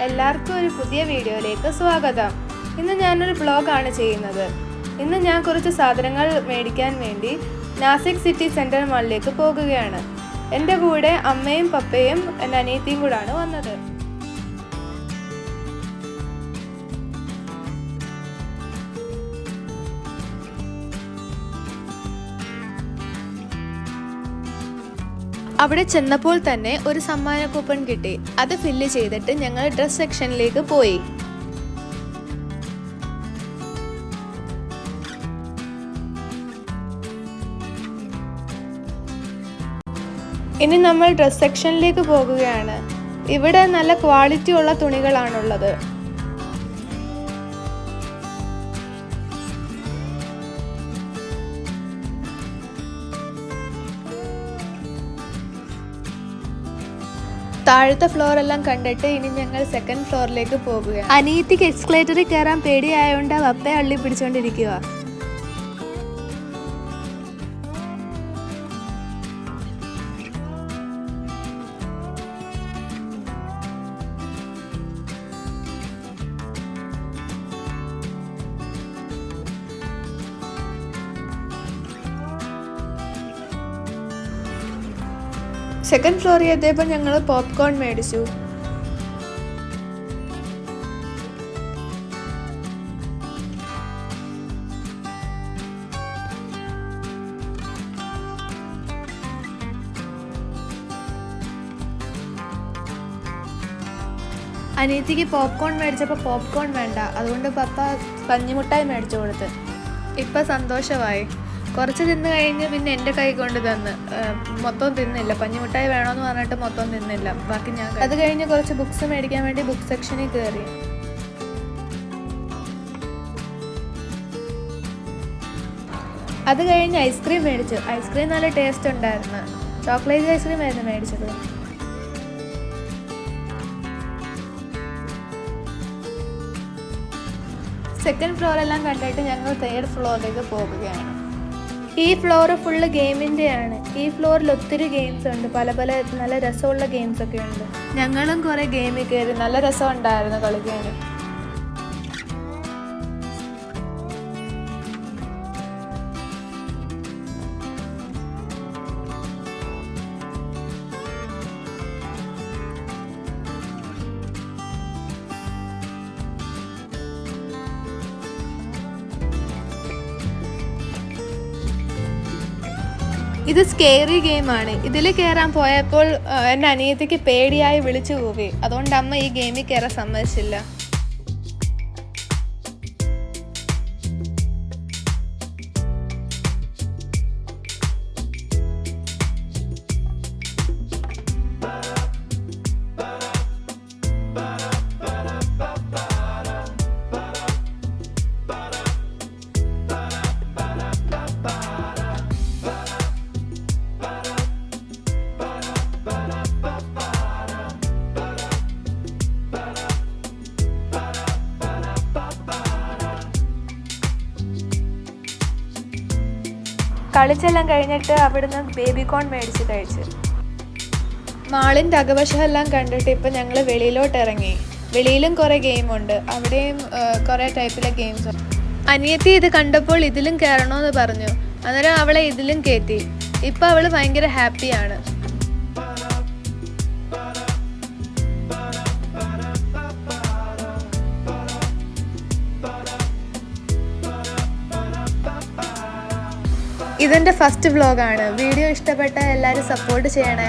എല്ലാവർക്കും ഒരു പുതിയ വീഡിയോയിലേക്ക് സ്വാഗതം. ഇന്ന് ഞാനൊരു ബ്ലോഗാണ് ചെയ്യുന്നത്. ഇന്ന് ഞാൻ കുറച്ച് സാധനങ്ങൾ മേടിക്കാൻ വേണ്ടി നാസിക് സിറ്റി സെന്റർ മാളിലേക്ക് പോകുകയാണ്. എന്റെ കൂടെ അമ്മയും പപ്പയും എന്റെ അനിയത്തിയും കൂടാണ് വന്നത്. അവിടെ ചെന്നപ്പോൾ തന്നെ ഒരു സമ്മാന കൂപ്പൺ കിട്ടി. അത് ഫില്ല് ചെയ്തിട്ട് ഞങ്ങൾ ഡ്രസ് സെക്ഷനിലേക്ക് പോയി. ഇനി നമ്മൾ ഡ്രസ് സെക്ഷനിലേക്ക് പോകുകയാണ്. ഇവിടെ നല്ല ക്വാളിറ്റി ഉള്ള തുണികളാണുള്ളത്. താഴത്തെ ഫ്ലോർ എല്ലാം കണ്ടിട്ട് ഇനി ഞങ്ങൾ സെക്കൻഡ് ഫ്ലോറിലേക്ക് പോകുക അനീതിക്ക് എക്സ്കലേറ്ററിൽ കയറാൻ പേടിയായോണ്ട് അപ്പേ അള്ളി പിടിച്ചോണ്ടിരിക്കുക സെക്കൻഡ് ഫ്ലോറിൽ എത്തിയപ്പോൾ ഞങ്ങൾ പോപ്കോൺ മേടിച്ചു. അനിയത്തിക്ക് പോപ്കോൺ മേടിച്ചപ്പോൾ പോപ്കോൺ വേണ്ട. അതുകൊണ്ട് പപ്പ പഞ്ഞിമുട്ടായി മേടിച്ചു കൊടുത്ത്. ഇപ്പം സന്തോഷമായി. കുറച്ച് തിന്ന് കഴിഞ്ഞ് പിന്നെ എന്റെ കൈ കൊണ്ട് തന്ന്. മൊത്തം തിന്നില്ല. പഞ്ഞിമുട്ടായി വേണമെന്ന് പറഞ്ഞിട്ട് മൊത്തം തിന്നില്ല. ബാക്കി ഞാൻ അത് കഴിഞ്ഞ് കുറച്ച് ബുക്സ് മേടിക്കാൻ വേണ്ടി ബുക്ക് സെക്ഷനിൽ കയറി അത് കഴിഞ്ഞ് ഐസ്ക്രീം മേടിച്ചു. ഐസ്ക്രീം നല്ല ടേസ്റ്റ് ഉണ്ടായിരുന്നു. ചോക്ലേറ്റ് ഐസ്ക്രീം ആയിരുന്നു മേടിച്ചത്. സെക്കൻഡ് ഫ്ലോറെല്ലാം കണ്ടിട്ട് ഞങ്ങൾ തേർഡ് ഫ്ലോറിലേക്ക് പോകുകയാണ്. ഈ ഫ്ലോർ ഫുള്ള് ഗെയിമിന്റെ ആണ് ഈ ഫ്ലോറിൽ ഒത്തിരി ഗെയിംസ് ഉണ്ട്. പല പല നല്ല രസമുള്ള ഗെയിംസ് ഒക്കെ ഉണ്ട്. ഞങ്ങളും കുറേ ഗെയിമിൽ കയറി നല്ല രസം ഉണ്ടായിരുന്നു കളിക്കാൻ. ഇത് സ്കേറി ഗെയിമാണ് ഇതിൽ കയറാൻ പോയപ്പോൾ എന്റെ അനിയത്തിക്ക് പേടിയായി വിളിച്ചു പോവേ അതുകൊണ്ട് അമ്മ ഈ ഗെയിമിൽ കയറാൻ സമ്മതിച്ചില്ല. കളിച്ചെല്ലാം കഴിഞ്ഞിട്ട് അവിടുന്ന് ബേബി കോൺ മേടിച്ച് കഴിച്ച്. മാളിന്റെ അകവശമെല്ലാം കണ്ടിട്ട് ഇപ്പം ഞങ്ങൾ വെളിയിലോട്ട് ഇറങ്ങി വെളിയിലും കുറേ ഗെയിമുണ്ട് അവിടെയും കുറേ ടൈപ്പിലെ ഗെയിംസ് ഉണ്ട്. അനിയത്തി ഇത് കണ്ടപ്പോൾ ഇതിലും കയറണമെന്ന് പറഞ്ഞു. അന്നേരം അവളെ ഇതിലും കയറ്റി ഇപ്പം അവൾ ഭയങ്കര ഹാപ്പിയാണ് ഇതെന്റെ ഫസ്റ്റ് വ്ലോഗാണ് വീഡിയോ ഇഷ്ടപ്പെട്ട എല്ലാവരും സപ്പോർട്ട് ചെയ്യണേ.